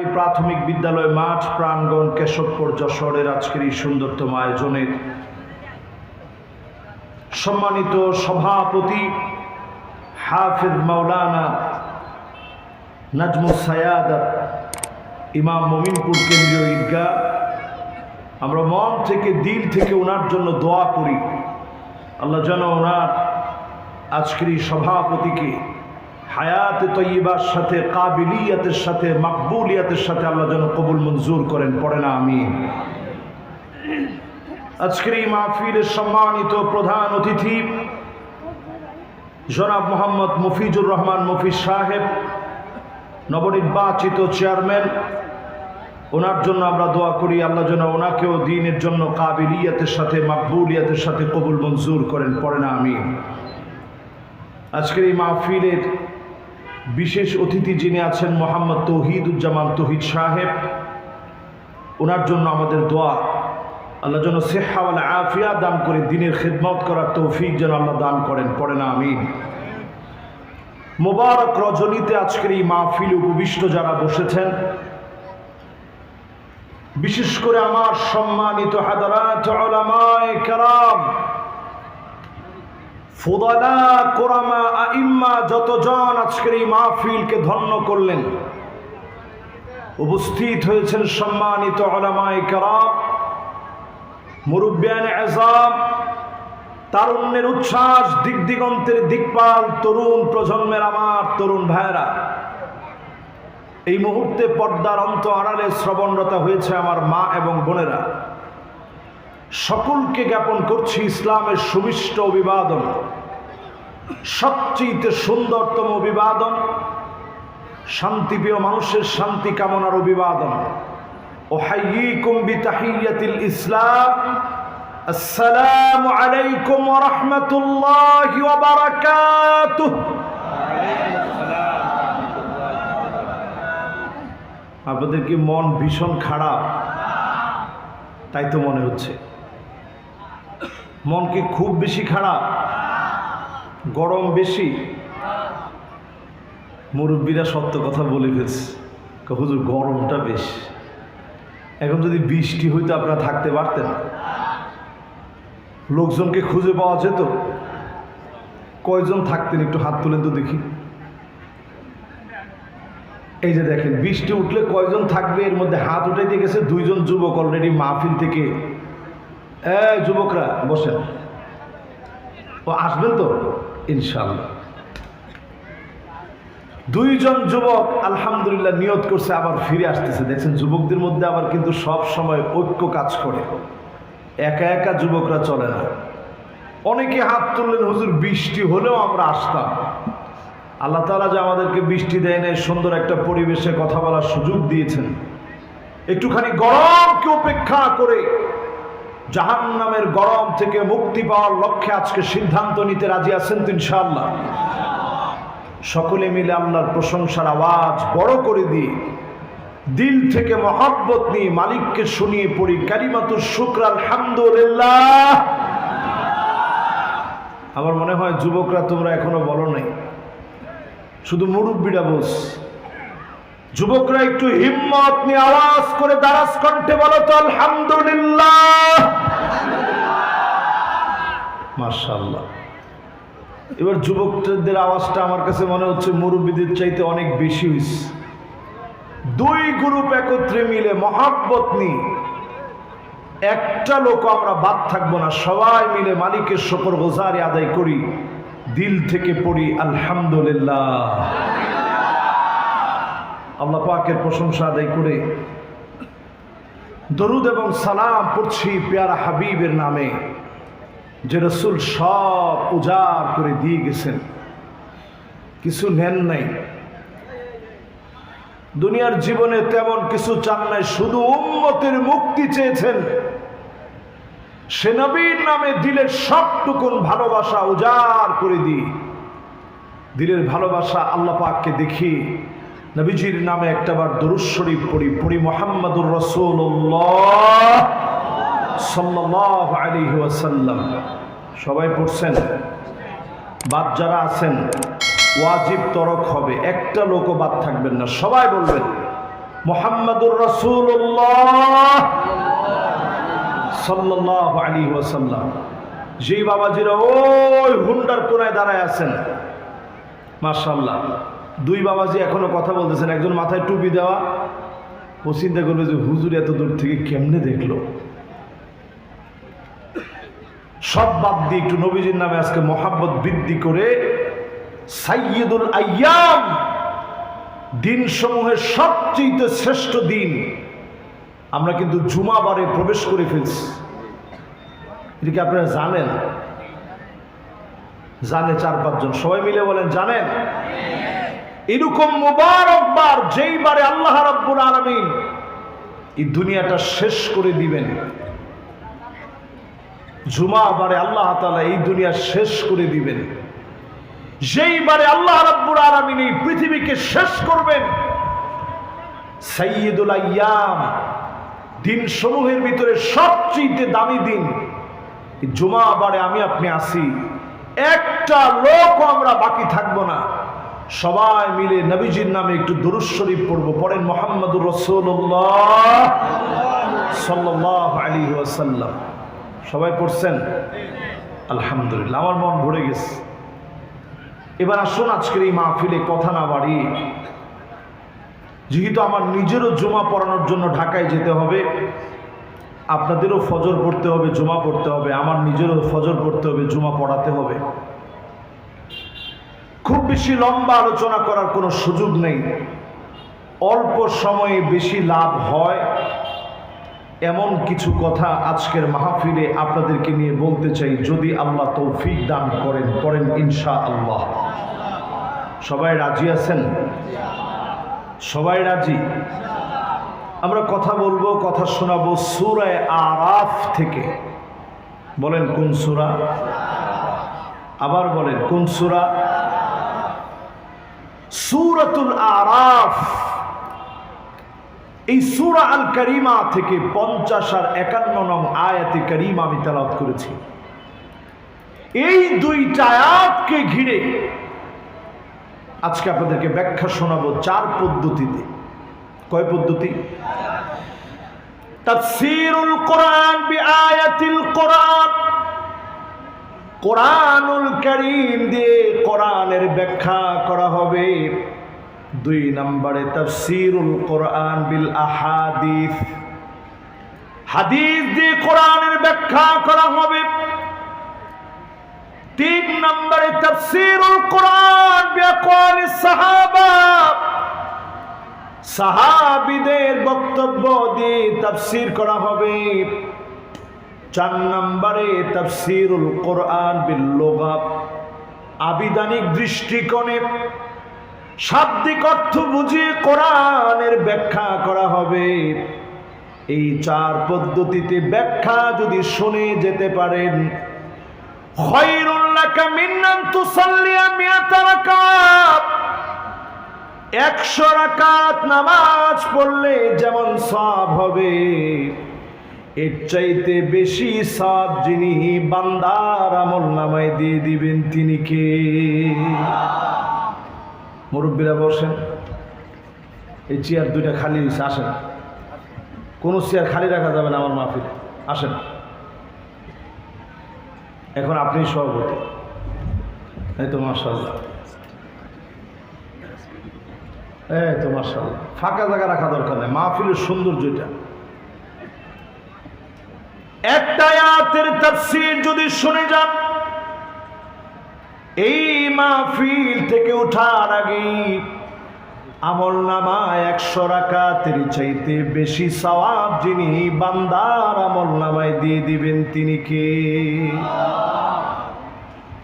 এই প্রাথমিক বিদ্যালয় মাঠ প্রাঙ্গণ কেশবপুর যশোরের আজকের এই সুন্দরতম আয়োজনের সম্মানিত সভাপতি হাফিজ মাওলানা নাজমুল সায়াদাত ইমাম মমিনপুর কেন্দ্রীয় ঈদগাহ। আমরা মন থেকে, দিল থেকে ওনার জন্য দোয়া করি। আল্লাহ যেন ওনার আজকের এই সভাপতিকে হায়াতে তৈবার সাথে, কাবিলিয়াতের সাথে, মাকবুলিয়াতের সাথে আল্লাহ যেন কবুল মঞ্জুর করেন, পড়ে না আমি আজকের এই মাহফিলের সম্মানিত প্রধান অতিথি জনাব মোহাম্মদ মফিজুর রহমান মফিজ সাহেব, নবনির্বাচিত চেয়ারম্যান। ওনার জন্য আমরা দোয়া করি, আল্লাহ যেন ওনাকেও দিনের জন্য কাবিলিয়াতের সাথে, মাকবুলিয়াতের সাথে কবুল মঞ্জুর করেন, পড়ে না আমি আজকের এই মাহফিলের বিশেষ অতিথি যিনি আছেন মোহাম্মদ তৌহিদুজ্জামান তৌহিদ সাহেব, ওনার জন্য আমাদের দোয়া। আল্লাহ যেন সেহাওয়ালা আফিয়া দান করে দিনের খেদমত করার তৌফিক যেন আল্লাহ দান করেন। পড়ে না আমি মোবারক রজনীতে আজকের এই মাহফিল উপবিষ্ট যারা বসেছেন, বিশেষ করে আমার সম্মানিত হাদারাত কেরাম ফুদালা কোরামা আইম্মা যতজন আজকের এই মাহফিলকে ধন্য করলেন, উপস্থিত হয়েছেন সম্মানিত ওলামায়ে কেরাম, মুরব্বিয়ান আজাম তারুণ্যের উচ্ছ্বাস, দিক দিগন্তের দিকপাল, তরুণ প্রজন্মের আমার তরুণ ভাইয়েরা, এই মুহূর্তে পর্দার অন্ত আড়ালে শ্রবণরতা হয়েছে আমার মা এবং বোনেরা। সকলকে জ্ঞাপন করছি ইসলামের সুমিষ্ট অভিবাদন। সবচেয়ে সুন্দরতম অভিবাদন, শান্তিপ্রিয় মানুষের শান্তি কামনার অভিবাদন। ও হাইয়িকুম বিতাহিয়াতিল ইসলাম। আসসালামু আলাইকুম ওয়া ওয়া আপনাদের কি মন ভীষণ খারাপ? তাই তো মনে হচ্ছে। মন কি খুব বেশি খারাপ, গরম বেশি। মুরব্বীরা সত্য কথা বলে ফেলছে হুজুর, গরমটা বেশ। এখন যদি বৃষ্টি হইতো আপনারা থাকতে পারতেন। লোকজনকে খুঁজে পাওয়া যেত। কয়জন থাকতেন একটু হাত তুলেন তো দেখি। এই যে দেখেন, বৃষ্টি উঠলে কয়জন থাকবে? এর মধ্যে হাত উঠাইতে গেছে দুইজন যুবক অলরেডি মাহফিল থেকে এ, যুবকরা, বসেন। ও, আসবেন তো? ইনশাল্লাহ দুইজন যুবক, আলহামদুলিল্লাহ নিয়ত করছে, আবার ফিরে আসতেছে। দেখছেন, যুবকদের মধ্যে আবার কিন্তু সব সময় ঐক্য কাজ করে। একা একা যুবকরা চলে না। অনেকে হাত তুললেন, হুজুর, বৃষ্টি হলেও আমরা আসতাম। আল্লাহ তালা যে আমাদেরকে বৃষ্টি দেয় নাই, সুন্দর একটা পরিবেশে কথা বলার সুযোগ দিয়েছেন। একটুখানি গরমকে উপেক্ষা করে জাহান নামের গরম থেকে মুক্তি পাওয়ার লক্ষ্যে আজকে সিদ্ধান্ত নিতে রাজি আছেন তো ইনশাআল্লাহ। সকলে মিলে আল্লাহর প্রশংসার আওয়াজ বড় করে দিই। দিল থেকে মহাব্বত নিয়ে মালিককে শুনিয়ে পড়ি কারিমাতুর শুক্র, আলহামদুলিল্লাহ। আমার মনে হয় যুবকরা তোমরা এখনও বলো নাই। শুধু মুরব্বীরা বস যুবকরা একটু হিম্মত নিয়ে আওয়াজ করে দারাজ কণ্ঠে বলো তো, আলহামদুলিল্লাহ। মার্শাল্লাহ এবার যুবকদের আওয়াজটা আমার কাছে মনে হচ্ছে মুরব্বীদের চাইতে অনেক বেশি হয়েছে দুই গ্রুপ একত্রে মিলে মহাব্বত নিয়ে একটা লোক আমরা বাদ থাকব না, সবাই মিলে মালিকের শকর গোজারি আদায় করি, দিল থেকে পড়ি, আলহামদুলিল্লাহ। আল্লাহ পাকের প্রশংসা আদায় করে। দরুদ এবং সালাম পড়ছি পেয়ারা হাবিবের নামে, যে রসুল সব উজাড় করে দিয়ে গেছেন। কিছু নেন নাই। দুনিয়ার জীবনে তেমন কিছু চান নাই, শুধু উম্মতের মুক্তি চেয়েছেন। সে নবীর নামে দিলের সবটুকুন ভালোবাসা উজাড় করে দিই। দিলের ভালোবাসা আল্লাহ পাককে দেখি নবীজির নামে একটাবার দরুদ শরীফ পড়ি পড়ি মোহাম্মদুর রসুল্লাহ সাল্লাহ আলী ওয়াসাল্লাম। সবাই পড়ছেন? বাদ যারা আছেন, ওয়াজিব তরক হবে, একটা লোকও বাদ থাকবেন না, সবাই বলবেন, মোহাম্মদুর রসুল্লাহ সাল্লাহ আলী ওয়াসাল্লাম। যেই বাবাজিরা ওই হুন্ডার কোনায় দাঁড়ায় আছেন মার্শাল্লাহ দুই বাবাজি এখনও কথা বলতেছেন, একজন মাথায় টুপি দেওয়া। ও চিন্তা করবে যে হুজুর এত দূর থেকে কেমনে দেখল? সব বাদ দিয়ে একটু নবীজির নামে আজকে মহাব্বত বৃদ্ধি করে সাইয়দুল আয়াম দিন সমূহের সবচেয়ে শ্রেষ্ঠ দিন। আমরা কিন্তু জুমাবারে প্রবেশ করে ফেলছি। এটা কি আপনারা জানেন? জানে চার পাঁচজন। সবাই মিলে বলেন, জানেন? এরকম মুবারকবার যেই বারে আল্লাহ রাব্বুল আলামিন এই দুনিয়াটা শেষ করে দিবেন। জুমা বারে আল্লাহ তাআলা এই দুনিয়া শেষ করে দিবেন। যেই বারে আল্লাহ রাব্বুল আলামিন এই পৃথিবীকে শেষ করবেন, সাইয়্যিদুল আইয়াম দিন সমূহের ভিতরে সবচেয়ে দামি দিন। জুমা বারে আমি আপনি আসি একটা লোক আমরা বাকি থাকব না। সবাই মিলে নবীজির নামে একটু দুরুদ শরীফ পড়ব। পড়েন মোহাম্মদুর রসুল্লাহ সাল্লাহ আলী ওয়াসাল্লাম। সবাই পড়ছেন? আলহামদুলিল্লাহ, আমার মন ভরে গেছে। এবার আসুন আজকের এই মাহফিলে কথা না বাড়ি যেহেতু আমার নিজেরও জমা পড়ানোর জন্য ঢাকায় যেতে হবে, আপনাদেরও ফজর পড়তে হবে, জমা পড়তে হবে, আমার নিজেরও ফজর পড়তে হবে, জমা পড়াতে হবে। খুব বেশি লম্বা আলোচনা করার কোনো সুযোগ নেই। অল্প সময়ে বেশি লাভ হয়। এমন কিছু কথা আজকের মাহফিলে আপনাদেরকে নিয়ে বলতে চাই, যদি আল্লাহ তৌফিক দান করেন করেন ইনশা আল্লাহ সবাই রাজি আছেন? সবাই রাজি? আমরা কথা বলব, কথা শোনাবো সুরায় আরাফ থেকে। বলেন কোন সুরা? আবার বলেন কোন সুরা? সুরাতুল আরাফ। এই সুরা আল করিমা থেকে পঞ্চাশ আর একান্ন নং আয়াতে করিমা আমি তেলাওয়াত করেছি। এই দুইটা আয়াতকে ঘিরে আজকে আপনাদেরকে ব্যাখ্যা শোনাবো চার পদ্ধতিতে। কয় পদ্ধতি? তাফসীরুল কোরআন বি আয়াতিল কোরআন। কোরআনুল করিম দিয়ে কোরআনের ব্যাখ্যা করা হবে। দুই নম্বরে তফসিরুল কোরআন বিল আহাদিস। হাদিস দিয়ে কোরআনের ব্যাখ্যা করা হবে। তিন নম্বরে তফসিরুল কোরআন বিআকওয়ালিস সাহাবা। সাহাবিদের বক্তব্য দিয়ে তাফসীর করা হবে। চার নম্বরে তাফসীরুল কোরআন বিল লুগাত। আবিধানিক দৃষ্টিকোণে শাব্দিক অর্থ বুঝিয়ে কোরআনের ব্যাখ্যা করা হবে। এই চার পদ্ধতিতে ব্যাখ্যা যদি শুনে যেতে পারেন একশো রাকাত নামাজ পড়লে যেমন সব হবে। এর চাইতে বেশি সব যিনি বান্দার আমল নামায় দিয়ে দিবেন তিনি কে? মুরব্বীরা বসেন। এই চেয়ার দুইটা খালি হয়েছে আসেন। কোনো চেয়ার খালি রাখা যাবে না আমার মাহফিলে। আসেন। এখন আপনি সভাপতি। এই তো মার্শাল্লাহ এই তো মার্শাল্লাহ ফাঁকা জায়গা রাখা দরকার নেই। মাহফিলের সৌন্দর্য এটা। একটা আয়াতের তাফসীর যদি শুনে যান, এই মাহফিল থেকে ওঠার আগে আমল নামায় একশো রাকাতের চাইতে বেশি সওয়াব যিনি বান্দার আমল নামায় দিয়ে দিবেন তিনি কে?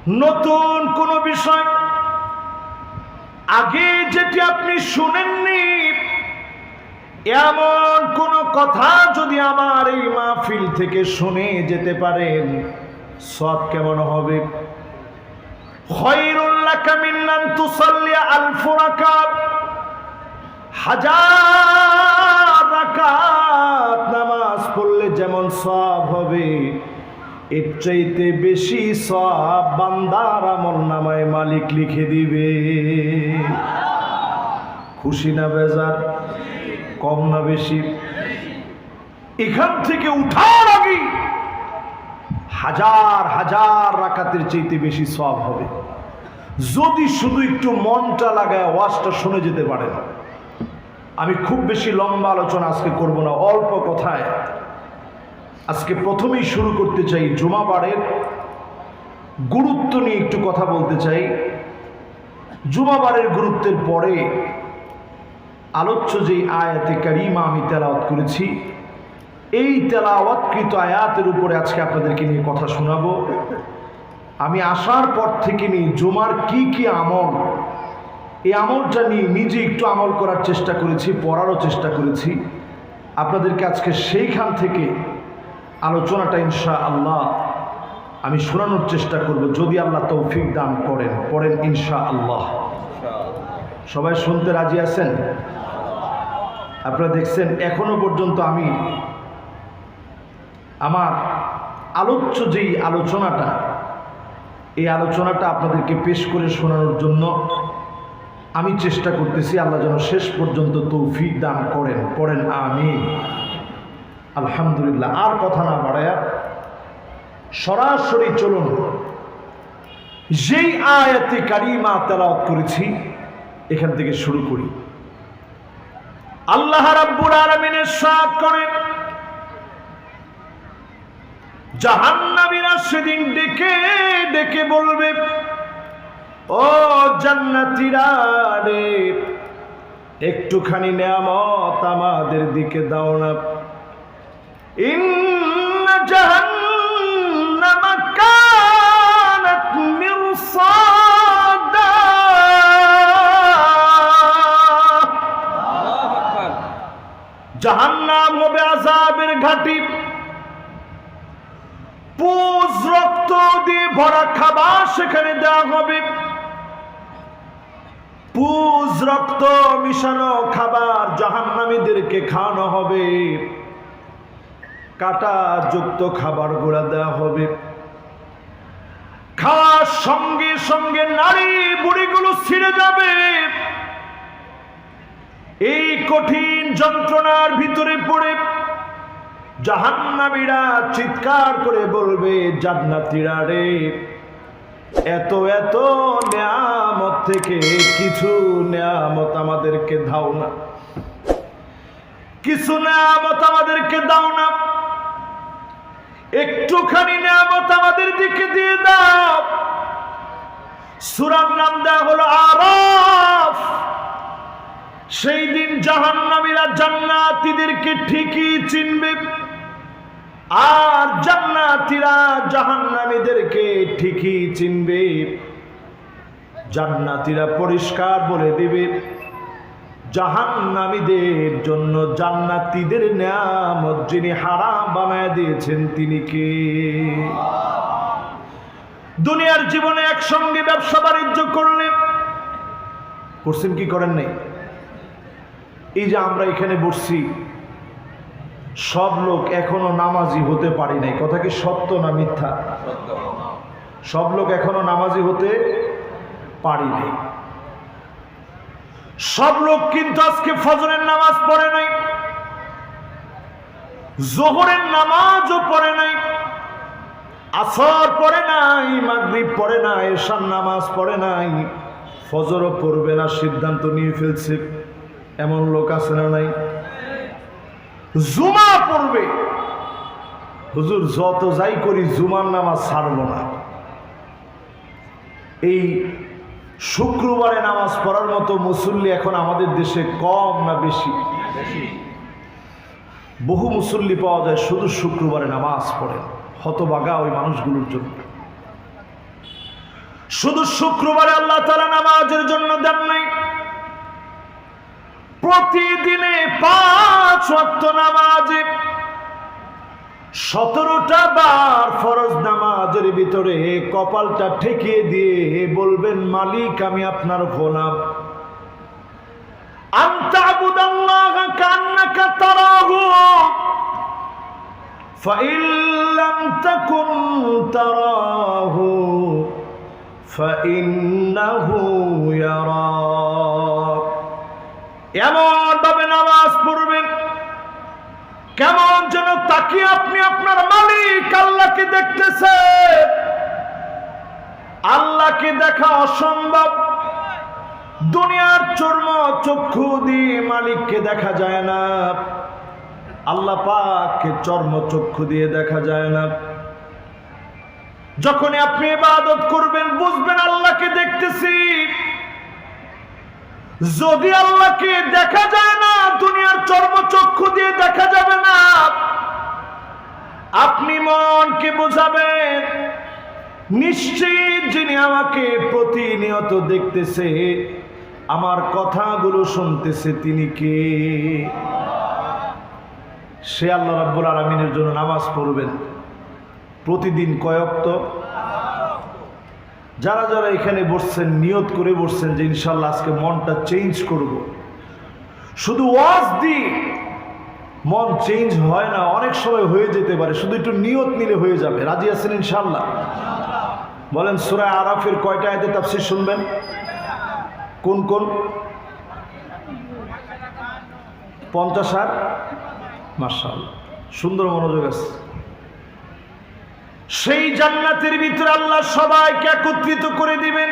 নতুন কোন বিষয়? আগে যেটি আপনি শুনেননি এমন কোন কথা যদি আমার এই মাহফিল থেকে শুনে যেতে পারেন, সব কেমন হবে? হাজার নামাজ পড়লে যেমন সব হবে, এর চাইতে বেশি সব বান্দার আমল নামায় মালিক লিখে দিবে। খুশি না বেজার? কম না বেশি। এখান থেকে উঠার আগে হাজার হাজার রাকাতের চাইতে বেশি সব হবে। যদি শুধু একটু মনটা লাগায়, ওয়াজটা শুনে যেতে পারে আমি খুব বেশি লম্বা আলোচনা আজকে করব না, অল্প কথায়। আজকে প্রথমেই শুরু করতে চাই জুমাবারের গুরুত্ব নিয়ে একটু কথা বলতে চাই। জুমাবারের গুরুত্বের পরে আলোচ্য যে আয়াতে কারিমা আমি তেলাওয়াত করেছি এই তেলাওয়াতকৃত আয়াতের উপরে আজকে আপনাদেরকে নিয়ে কথা শোনাবো। আমি আসার পর থেকে নিয়ে জুমার কি কি আমল এই আমলটা নিয়ে নিজে একটু আমল করার চেষ্টা করেছি পড়ারও চেষ্টা করেছি। আপনাদেরকে আজকে সেইখান থেকে আলোচনাটা ইনশা আল্লাহ আমি শোনানোর চেষ্টা করব যদি আল্লাহ তৌফিক দান করেন পড়েন ইনশা আল্লাহ সবাই শুনতে রাজি আছেন? আপনারা দেখছেন, এখনও পর্যন্ত আমি আমার আলোচ্য যেই আলোচনাটা, এই আলোচনাটা আপনাদেরকে পেশ করে শোনানোর জন্য আমি চেষ্টা করতেছি, আল্লাহ যেন শেষ পর্যন্ত তৌফিক দান করেন করেন আমি আলহামদুলিল্লাহ। আর কথা না বাড়ায়া, সরাসরি চলুন, যেই আয়াতে কারিমা তেলাওয়াত করেছি, এখান থেকে শুরু করি। আল্লাহ রাব্বুল আলামিনের সাথ করেন। জাহান্নামীরা সেদিন ডেকে ডেকে বলবে, ও জান্নাতীরা রে, একটুখানি নেয়ামত আমাদের দিকে দাও না। ইন্ন জাহান্নাম ঘাটি পুজ রক্ত দিয়ে ভরা খাবার সেখানে দেওয়া হবে। পুজ রক্ত মিশানো খাবার জাহান্নামীদেরকে খাওয়ানো হবে। কাটা যুক্ত খাবার দেওয়া হবে। খাওয়ার সঙ্গে সঙ্গে নারী বুড়িগুলো ছিঁড়ে যাবে। এই কঠিন যন্ত্রণার ভিতরে পড়ে জাহান্নামীরা চিৎকার করে বলবে, জান্নাতীরা রে, এত এত নিয়ামত থেকে কিছু নিয়ামত আমাদেরকে দাও না। কিছু নিয়ামত আমাদেরকে দাও না। একটুখানি নিয়ামত আমাদের দিকে দিয়ে দাও। সুরার নাম দেওয়া হলো আরফ। সেই দিন জাহান্নামীরা জান্নাতীদেরকে ঠিকই চিনবে। আর জান্নাতীরা জাহান্নামীদেরকে ঠিকই চিনবে। জান্নাতীরা পরিষ্কার বলে দিবে, জাহান্নামীদের জন্য জান্নাতীদের নিয়ামত যিনি হারাম বানায় দিয়েছেন তিনি কে? দুনিয়ার জীবনে একসঙ্গে ব্যবসা বাণিজ্য করলেন করছেন কি করেন নাই? এই যে আমরা এখানে বসছি সব লোক এখনও নামাজি হতে পারি নাই। কথা কি সত্য না মিথ্যা? সব লোক এখনও নামাজি হতে পারি নাই। সব লোক কিন্তু আজকে ফজরের নামাজ পড়ে নাই জোহরের নামাজও পড়ে নাই আসর পড়ে নাই মাগরিব পড়ে নাই এশার নামাজ পড়ে নাই ফজরও পড়বে না সিদ্ধান্ত নিয়ে ফেলছে। এমন লোক আছে না নাই? জুমা পড়বে। হুজুর, যত যাই করি, জুমার নামাজ ছাড়ব না। এই শুক্রবারে নামাজ পড়ার মতো মুসল্লি এখন আমাদের দেশে কম না বেশি? বহু মুসল্লি পাওয়া যায় শুধু শুক্রবারে নামাজ পড়ে হতবাগা ওই মানুষগুলোর জন্য। শুধু শুক্রবারে আল্লাহ তালা নামাজের জন্য দেন নাই। প্রতিদিনে পাঁচ ওয়াক্ত নামাজে সতেরোটা বার ফরজ নামাজের ভিতরে কপালটা ঠেকিয়ে দিয়ে বলবেন মালিক আমি আপনার গোলাম আন্তাবুদাল্লাহ কান্নাকা তারাহু فإن لم تكن تراه فإنه يراك এমন ভাবে নামাজ পড়বেন। কেমন যেন তাকে আপনি আপনার মালিক আল্লাহকে দেখতেছেন আল্লাহকে দেখা অসম্ভব। দুনিয়ার চর্ম চক্ষু দিয়ে মালিককে দেখা যায় না। আল্লাহ পাককে চর্ম চক্ষু দিয়ে দেখা যায় না। যখন আপনি ইবাদত করবেন, বুঝবেন আল্লাহকে দেখতেছি। যদি আল্লাহকে দেখা যায় না, দুনিয়ার চর্মচক্ষু দিয়ে দেখা যাবে না। আপনি মনকে বোঝাবেন, নিশ্চিত যিনি আমাকে প্রতিনিয়ত দেখতেছে, আমার কথাগুলো শুনতেছে তিনি কে? সে আল্লাহ রাব্বুল আলমিনের জন্য নামাজ পড়বেন। প্রতিদিন কয়ক্ত যারা যারা এখানে বসছেন, নিয়ত করে বসছেন যে ইনশাল্লাহ আজকে মনটা চেঞ্জ করব। শুধু ওয়াজ দি মন চেঞ্জ হয় না, অনেক সময় হয়ে যেতে পারে। শুধু একটু নিয়ত নিলে হয়ে যাবে। রাজি আছেন ইনশাল্লাহ? বলেন সুরায় আরাফের কয়টা আয়তে তাফসির শুনবেন? কোন কোন? পঞ্চাশ আর? মার্শাল সুন্দর মনোযোগ আছে। সেই জান্নাতের ভিতরে আল্লাহ সবাইকে একত্রিত করে দিবেন।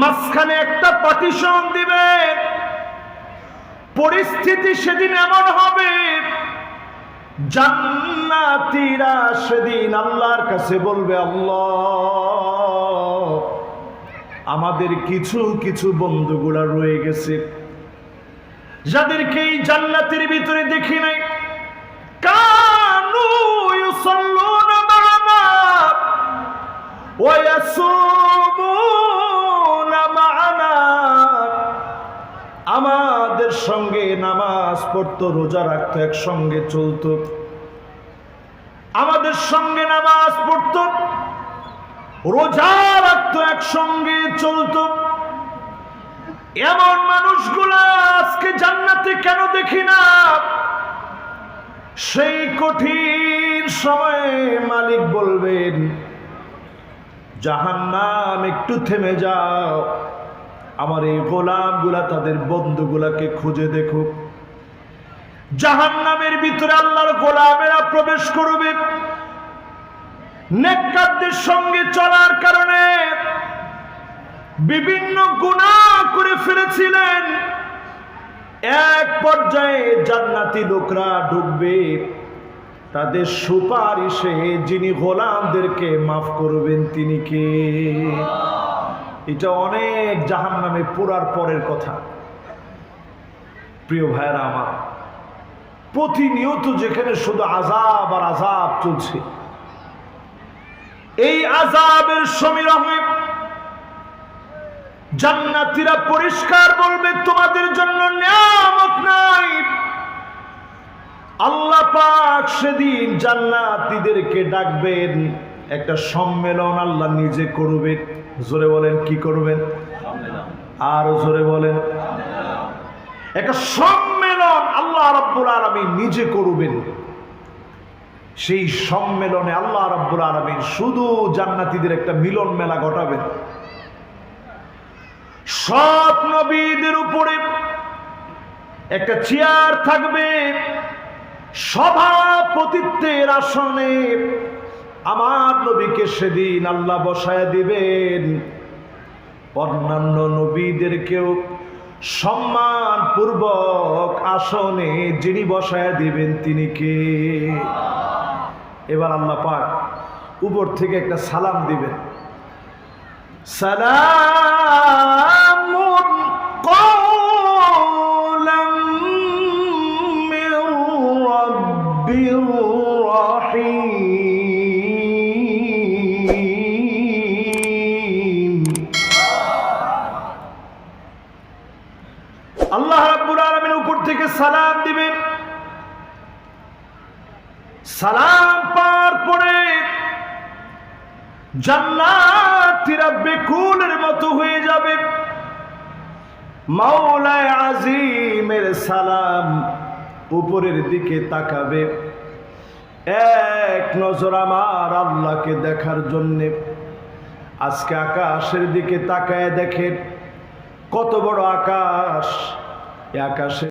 মাঝখানে একটা পার্টিশন দিবেন। পরিস্থিতি সেদিন এমন হবে, জান্নাতীরা সেদিন আল্লাহর কাছে বলবে, আল্লাহ, আমাদের কিছু কিছু বন্ধুগুলা রয়ে গেছে। যাদেরকে এই জান্নাতের ভিতরে দেখি নাই আমাদের সঙ্গে নামাজ পড়তো, রোজা রাখতো, একসঙ্গে চলতো। আমাদের সঙ্গে নামাজ পড়তো, রোজা রাখতো, একসঙ্গে চলতো। এমন মানুষগুলা আজকে জান্নাতে কেন দেখি না? সেই কঠিন সময়ে মালিক বলবেন, জাহান্নাম, একটু থেমে যাও। আমার এই গোলামগুলা, তাদের বন্ধুগুলাকে খুঁজে দেখুক জাহান্নামের ভিতরে আল্লাহর গোলামেরা প্রবেশ করবে। নেককারদের সঙ্গে চলার কারণে বিভিন্ন গুণা করে ফেলেছিলেন। এক পর্যায়ে জান্নাতি লোকরা ঢুকবে। তাদের সুপারিশে যিনি গোলামদেরকে মাফ করবেন, তিনি কে? এটা অনেক জাহান নামে পোড়ার পরের কথা। প্রিয় ভাইরা আমার, প্রতিনিয়ত যেখানে শুধু আজাব আর আজাব চলছে, এই আজাবের সমীরমে জান্নাতিরা পরিষ্কার বলবে, তোমাদের জন্য নিয়ামত নাই। আল্লাহ পাক সেদিন জান্নাতীদেরকে ডাকবেন, একটা সম্মেলন আল্লাহ নিজে করবেন। জোরে বলেন, কি করবেন? আর জোরে বলেন। একটা সম্মেলন আল্লাহ রাব্বুল আলামিন নিজে করবেন। সেই সম্মেলনে আল্লাহ রাব্বুল আলামিন শুধু জান্নাতীদের একটা মিলন মেলা ঘটাবেন। সব নবীদের উপরে একটা চেয়ার থাকবে। সভাপতিত্বের আসনে আমার নবীকে সেদিন আল্লাহ বসায় দিবেন। অন্যান্য নবীদেরকেও সম্মান পূর্বক আসনে যিনি বসায় দিবেন তিনি কে? এবার আল্লাহ পাক উপর থেকে একটা সালাম দিবেন। সালামুন সালাম দিবেন। সালাম পার পরে জান্নাতীরা বেকুলের মতো হয়ে যাবে। মাওলায় আজিমের সালাম উপরের দিকে তাকাবে। এক নজর আমার আল্লাহকে দেখার জন্যে। আজকে আকাশের দিকে তাকায় দেখেন। কত বড় আকাশ। আকাশে